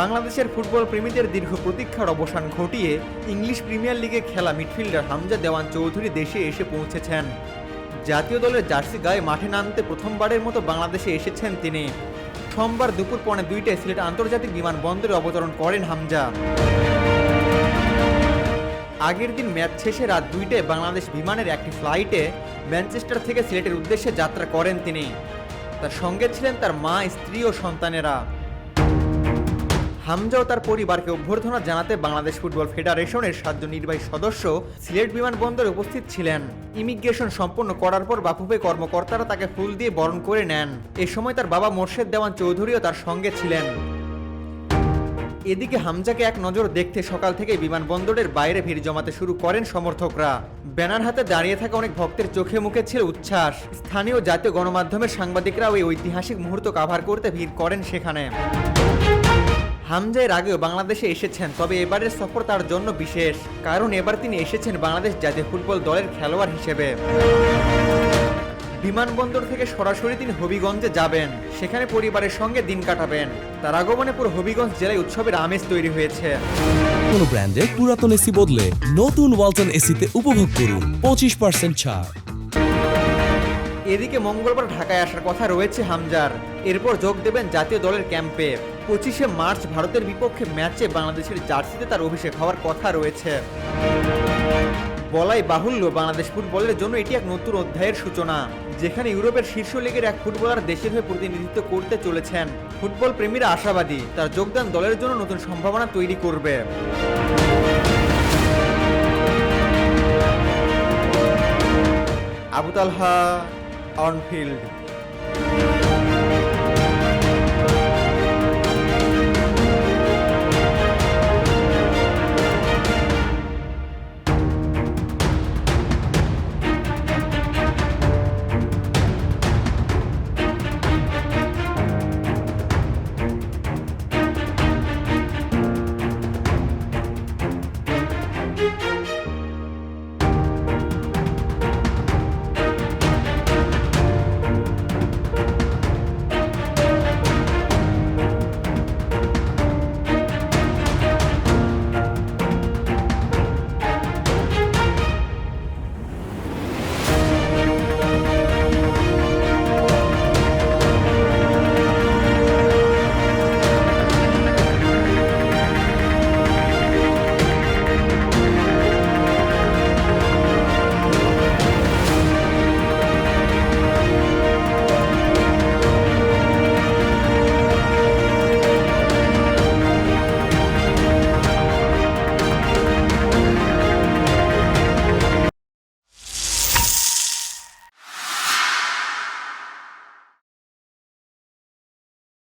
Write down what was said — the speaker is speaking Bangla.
বাংলাদেশের ফুটবল প্রেমীদের দীর্ঘ প্রতীক্ষার অবসান ঘটিয়ে ইংলিশ প্রিমিয়ার লিগে খেলা মিডফিল্ডার হামজা দেওয়ান চৌধুরী দেশে এসে পৌঁছেছেন। জাতীয় দলের জার্সি গায়ে মাঠে নামতে প্রথমবারের মতো বাংলাদেশে এসেছেন তিনি। সোমবার দুপুর পৌনে দুইটায় সিলেট আন্তর্জাতিক বিমানবন্দরে অবতরণ করেন হামজা। আগের দিন ম্যাচ শেষে রাত দুইটায় বাংলাদেশ বিমানের একটি ফ্লাইটে ম্যানচেস্টার থেকে সিলেটের উদ্দেশ্যে যাত্রা করেন তিনি। তার সঙ্গে ছিলেন তার মা, স্ত্রী ও সন্তানেরা। হামজা ও তার পরিবারকে অভ্যর্থনা জানাতে বাংলাদেশ ফুটবল ফেডারেশনের সাতজন নির্বাহী সদস্য সিলেট বিমানবন্দরে উপস্থিত ছিলেন। ইমিগ্রেশন সম্পন্ন করার পর বাফুফে কর্মকর্তারা তাকে ফুল দিয়ে বরণ করে নেন। এ সময় তার বাবা মোর্শেদ দেওয়ান চৌধুরীও তার সঙ্গে ছিলেন। এদিকে হামজাকে এক নজর দেখতে সকাল থেকে বিমানবন্দরের বাইরে ভিড় জমাতে শুরু করেন সমর্থকরা। ব্যানার হাতে দাঁড়িয়ে থাকা অনেক ভক্তের চোখে মুখে ছিল উচ্ছ্বাস। স্থানীয় জাতীয় গণমাধ্যমের সাংবাদিকরা ওই ঐতিহাসিক মুহূর্ত কাভার করতে ভিড় করেন সেখানে। হামজা এর আগেও বাংলাদেশে এসেছেন তবে এবারের সফর তার জন্য বিশেষ কারণ এবার তিনি এসেছেন বাংলাদেশ জাতীয় ফুটবল দলের খেলোয়াড় হিসেবে। বিমানবন্দর থেকে সরাসরি তিনি হবিগঞ্জে যাবেন সেখানে পরিবারের সঙ্গে দিন কাটাবেন। তার আগমনে পুরো হবিগঞ্জ জেলায় উৎসবের আমেজ তৈরি হয়েছে। কোন ব্র্যান্ডের পুরাতন এসি বদলে নতুন ওয়ালটন এসিতে উপভোগ করুন পঁচিশ পার্সেন্ট ছাড়। এদিকে মঙ্গলবার ঢাকায় আসার কথা রয়েছে হামজার। এরপর যোগ দেবেন জাতীয় দলের ক্যাম্পে। পঁচিশে মার্চ ভারতের বিপক্ষে ম্যাচে বাংলাদেশের জার্সিতে তার অভিষেক হওয়ার কথা রয়েছে। বলাই বাহুল্য বাংলাদেশ ফুটবলের জন্য এটি এক নতুন অধ্যায়ের সূচনা, যেখানে ইউরোপের শীর্ষ লিগের এক ফুটবলার দেশের হয়ে প্রতিনিধিত্ব করতে চলেছেন। ফুটবল প্রেমীরা আশাবাদী, তার যোগদান দলের জন্য নতুন সম্ভাবনা তৈরি করবে। আবুতালহা, অনফিল্ড।